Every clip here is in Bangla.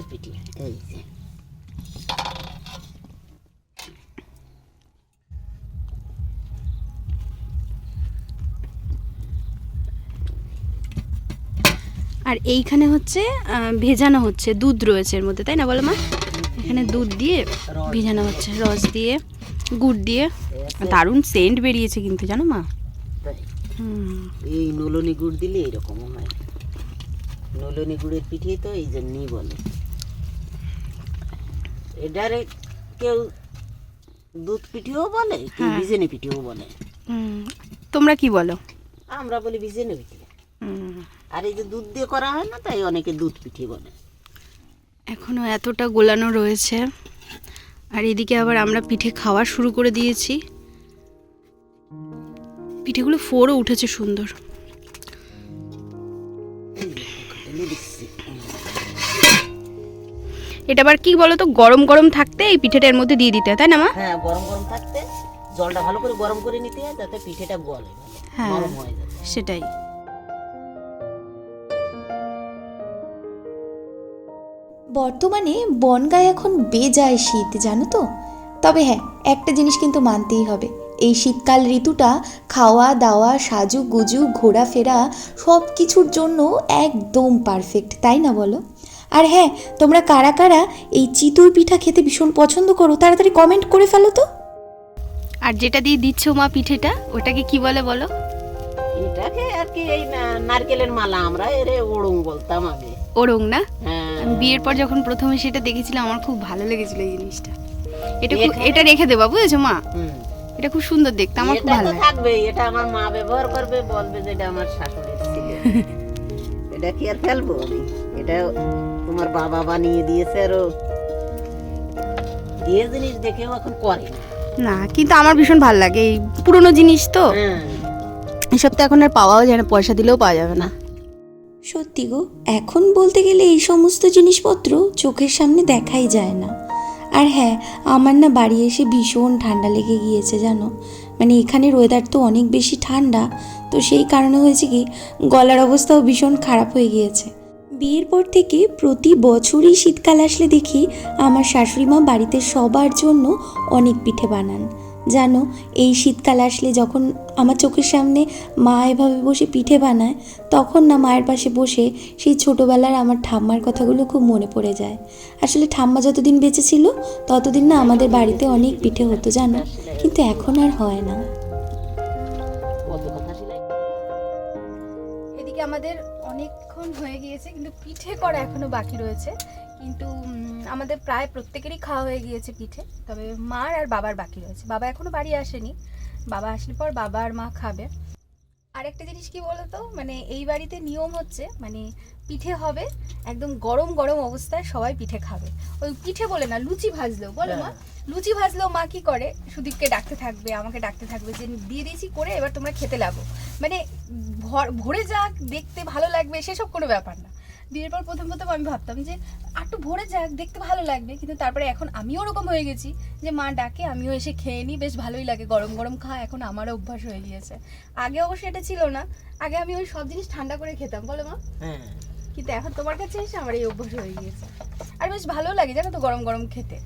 রসের পিঠে এই যে আর এইখানে হচ্ছে ভেজানো হচ্ছে দুধ রয়েছে এর মধ্যে তাই না বলো মা? এখানে দুধ দিয়ে ভেজানো হচ্ছে রস দিয়ে গুড় দিয়ে। দারুণ সেন্ট বেরিয়েছে কিন্তু জানো মা? এই নলনি গুড় দিলে এরকম হয়। নলনি গুড়ের পিঠে তো এই জন্যই বলে। এটারে কেউ দুধ পিঠেও বলে কেউ হ্যাঁ। বিজেনি পিঠেও বলে। হুম। তোমরা কি বলো? আমরা বলি বিজেনি পিঠে। হুম। আর এই যে দুধ দিয়ে করা হয় না তাই অনেকে দুধ পিঠে বলে। এখনও এতটা গোলানো রয়েছে। আর এদিকে আবার আমরা পিঠে খাওয়া শুরু করে দিয়েছি। পিঠেগুলো ফোরও উঠেছে সুন্দর। এটা আবার কি বলো তো গরম গরম থাকতে এই পিঠেটা এর মধ্যে দিয়ে দিতে হয় তাই না মা? হ্যাঁ গরম গরম থাকতে জলটা ভালো করে গরম করে নিতে হয় যাতে পিঠেটা গলে হ্যাঁ। হয়ে সেটাই। বর্তমানে বনগায় এখন বেজায় শীত জানো তো? তবে হ্যাঁ একটা জিনিস কিন্তু মানতেই হবে এই শীতকাল ঋতুটা খাওয়া দাওয়া সাজু গুজু ঘোরাফেরা সব কিছুর জন্য একদম পারফেক্ট তাই না বলো? আর হ্যাঁ তোমরা কারা কারা এই চিতই পিঠা খেতে ভীষণ পছন্দ করো তাড়াতাড়ি কমেন্ট করে ফেলো তো। আর যেটা দিয়ে দিচ্ছ মা পিঠেটা ওটাকে কি বলে বলো? এটাকে আর কি এই নারকেলের মালা আমরা এরে ওড়ং বলতাম আগে। ওরং না? হ্যাঁ। আমি বিয়ের পর যখন প্রথমে সেটা দেখেছিলাম আমার খুব ভালো লেগেছিল এই জিনিসটা। এটা খুব এটা রেখে দেবা বুঝেছ মা? এটা খুব সুন্দর দেখতে আমার খুব ভালো থাকবে এটা আমার মা ব্যবহার করবে বলবে যে এটা আমার শাশুড়ির ছিল। এটা কি আর ফেলব আমি? এটা তোমার বাবা বানিয়ে দিয়েছে আরও। দিয়ে জিনিস দেখেও এখন করে না। না কিন্তু আমার ভীষণ ভালো লাগে। এই পুরনো জিনিস তো। হ্যাঁ। এসব তো এখন আর পাওয়াও যায় না পয়সা দিলেও পাওয়া যাবে না। সত্যি গো এখন বলতে গেলে এই সমস্ত জিনিসপত্র চোখের সামনে দেখাই যায় না। আর হ্যাঁ আমার না বাড়ি এসে ভীষণ ঠান্ডা লেগে গিয়েছে জানো? মানে এখানের ওয়েদার তো অনেক বেশি ঠান্ডা তো সেই কারণে হয়েছে কি গলার অবস্থাও ভীষণ খারাপ হয়ে গিয়েছে। বিয়ের পর থেকে প্রতি বছরই শীতকাল আসলে দেখি আমার শাশুড়ি মা বাড়িতে সবার জন্য অনেক পিঠে বানান। জানো, এই শীতকাল আসলে যখন আমার চোখের সামনে মা এভাবে বসে পিঠে বানায়, তখন না মায়ের পাশে বসে সেই ছোটোবেলার আমার ঠাম্মার কথাগুলো খুব মনে পড়ে যায়। আসলে ঠাম্মা যতদিন বেঁচে ছিল, ততদিন না আমাদের বাড়িতে অনেক পিঠে হতো, জানো? কিন্তু এখন আর হয় না। আমাদের অনেকক্ষণ হয়ে গিয়েছে, কিন্তু পিঠে করা এখনও বাকি রয়েছে। কিন্তু আমাদের প্রায় প্রত্যেকেরই খাওয়া হয়ে গিয়েছে পিঠে, তবে মার আর বাবার বাকি রয়েছে। বাবা এখনও বাড়ি আসেনি। বাবা আসলে পর বাবা আর মা খাবে। আর একটা জিনিস কি বলতো? মানে এই বাড়িতে নিয়ম হচ্ছে মানে পিঠে হবে একদম গরম গরম অবস্থায় সবাই পিঠে খাবে। ওই পিঠে বলে না লুচি ভাজলেও বলো মা। লুচি ভাজলেও মা কি করে? সুদীপকে ডাকতে থাকবে আমাকে ডাকতে থাকবে যে দিয়ে দিয়েছি করে এবার তোমরা খেতে লাগো। মানে ভর- ভরে যাক দেখতে ভালো লাগবে সেসব কোনো ব্যাপার না। বিয়ের পর প্রথম প্রথম আমি ভাবতাম যে একটু ভরে যাক দেখতে ভালো লাগবে। কিন্তু তারপরে এখন আমিও ওরকম হয়ে গেছি যে মা ডাকে আমিও এসে খেয়ে নিই। বেশ ভালোই লাগে গরম গরম খাওয়া এখন আমারও অভ্যাস হয়ে গিয়েছে। আগে অবশ্য এটা ছিল না। আগে আমি ওই সব জিনিস ঠান্ডা করে খেতাম বলো মা। হ্যাঁ। কিন্তু এখন তোমার কাছে এসে আমার এই অভ্যাস হয়ে গিয়েছে। আর বেশ ভালো লাগে জানো তো গরম গরম খেতে।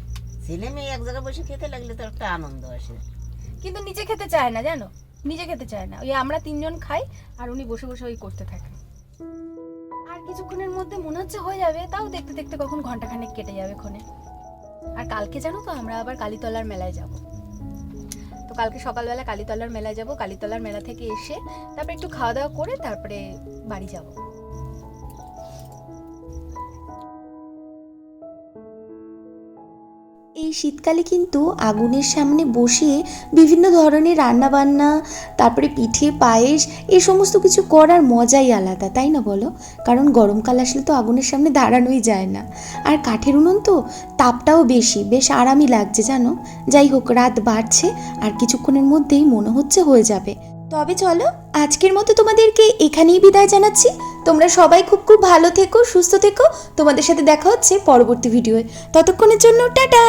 ছেলে মেয়ে এক জায়গায় বসে খেতে লাগলে তো একটা আনন্দ আসে। কিন্তু নিজে খেতে চায় না জানো? নিজে খেতে চায় না। ওই আমরা তিনজন খাই আর উনি বসে বসে ওই করতে আর কিছুক্ষণের মধ্যে মনে হচ্ছে হয়ে যাবে, তাও দেখতে দেখতে কখন ঘন্টাখানেক কেটে যাবে ক্ষণে। আর কালকে জানো তো, আমরা আবার কালীতলার মেলায় যাব। তো কালকে সকালবেলা কালীতলার মেলায় যাব, কালীতলার মেলা থেকে এসে তারপরে একটু খাওয়া দাওয়া করে তারপরে বাড়ি যাব। এই শীতকালে কিন্তু আগুনের সামনে বসে বিভিন্ন ধরনের রান্নাবান্না, তারপরে পিঠে পায়েস, এই সমস্ত কিছু করার মজাই আলাদা, তাই না বলো? কারণ গরমকাল আসলে তো আগুনের সামনে দাঁড়ানোই যায় না। আর কাঠের উনুন তো তাপটাও বেশি, বেশ আরামই লাগছে, জানো? যাই হোক, রাত বাড়ছে আর কিছুক্ষণের মধ্যেই মনে হচ্ছে হয়ে যাবে। তবে চলো, আজকের মতো তোমাদেরকে এখানেই বিদায় জানাচ্ছি। তোমরা সবাই খুব খুব ভালো থেকো, সুস্থ থেকো। তোমাদের সাথে দেখা হচ্ছে পরবর্তী ভিডিওয়ে। ততক্ষণের জন্য টাটা!